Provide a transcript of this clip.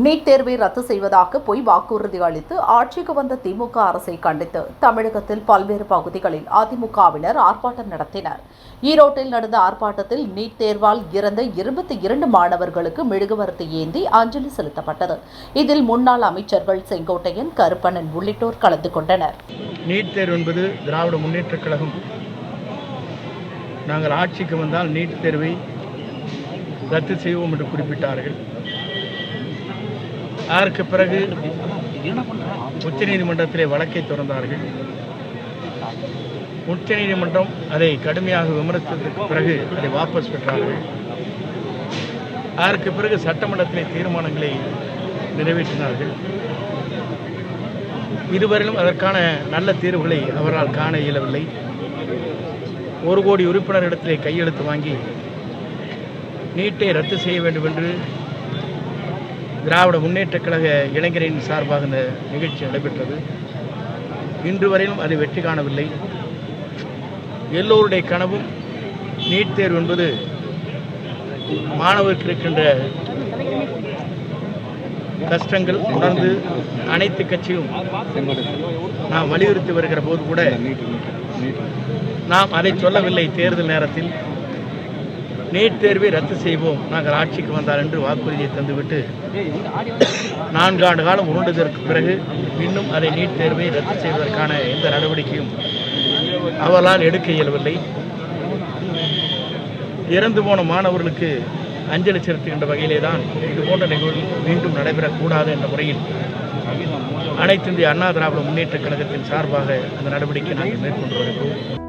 NEET தேர்வை ரத்து செய்வதாக பொய் வாக்குறுதி அளித்து ஆட்சிக்கு வந்த திமுக அரசை கண்டித்து தமிழகத்தில் பல்வேறு பகுதிகளில் அதிமுகவினர் ஆர்ப்பாட்டம் நடத்தினர். ஈரோட்டில் நடந்த ஆர்ப்பாட்டத்தில் நீட் தேர்வால் இறந்த இருபத்தி இரண்டு மாணவர்களுக்கு மெழுகுவர்த்தி ஏந்தி அஞ்சலி செலுத்தப்பட்டது. இதில் முன்னாள் அமைச்சர்கள் செங்கோட்டையன் கருப்பணன் உள்ளிட்டோர் கலந்து கொண்டனர். நீட் தேர்வு என்பது திராவிட முன்னேற்ற கழகம். நாங்கள் ஆட்சிக்கு வந்தால் நீட் தேர்வை ரத்து செய்வோம் என்று குறிப்பிட்டார்கள். அதற்கு பிறகு உச்சநீதிமன்றத்திலே வழக்கை தொடர்ந்தார்கள் உச்சநீதிமன்றம் அதை கடுமையாக விமர்சித்ததற்கு பிறகு அதை வாபஸ் பெற்றார்கள். அதற்கு பிறகு சட்டமன்றத்திலே தீர்மானங்களை நிறைவேற்றினார்கள். இதுவரையிலும் அதற்கான நல்ல தீர்வுகளை அவரால் காண இயலவில்லை. ஒரு கோடி உறுப்பினரிடத்திலே கையெழுத்து வாங்கி நீட்டை ரத்து செய்ய வேண்டும் என்று திராவிட முன்னேற்றக் கழக இளைஞரின் சார்பாக இந்த நிகழ்ச்சி நடைபெற்றது. இன்று வரையிலும் அது வெற்றி காணவில்லை. எல்லோருடைய கனவும் நீட் தேர்வு என்பது மாணவருக்கு இருக்கின்ற கஷ்டங்கள் உணர்ந்து அனைத்து கட்சியும் நாம் வலியுறுத்தி வருகிற போது கூட நாம் அதை சொல்லவில்லை தேர்தல் நேரத்தில். நீட் தேர்வை ரத்து செய்வோம். நாங்கள் ஆட்சிக்கு வந்தால் என்று வாக்குறுதியை தந்துவிட்டு நான்கு ஆண்டு காலம் உருண்டதற்கு பிறகு இன்னும் அதை நீட் தேர்வை ரத்து செய்வதற்கான எந்த நடவடிக்கையும் அவரால் எடுக்க இயலவில்லை. இறந்து போன மாணவர்களுக்கு அஞ்சலி செலுத்துகின்ற வகையிலே தான் இது போன்ற நிகழ்வு மீண்டும் நடைபெறக்கூடாது என்ற முறையில் அனைத்து இந்திய அண்ணா திராவிட முன்னேற்ற கழகத்தின் சார்பாக அந்த நடவடிக்கை நாங்கள் மேற்கொண்டு வருகிறோம்.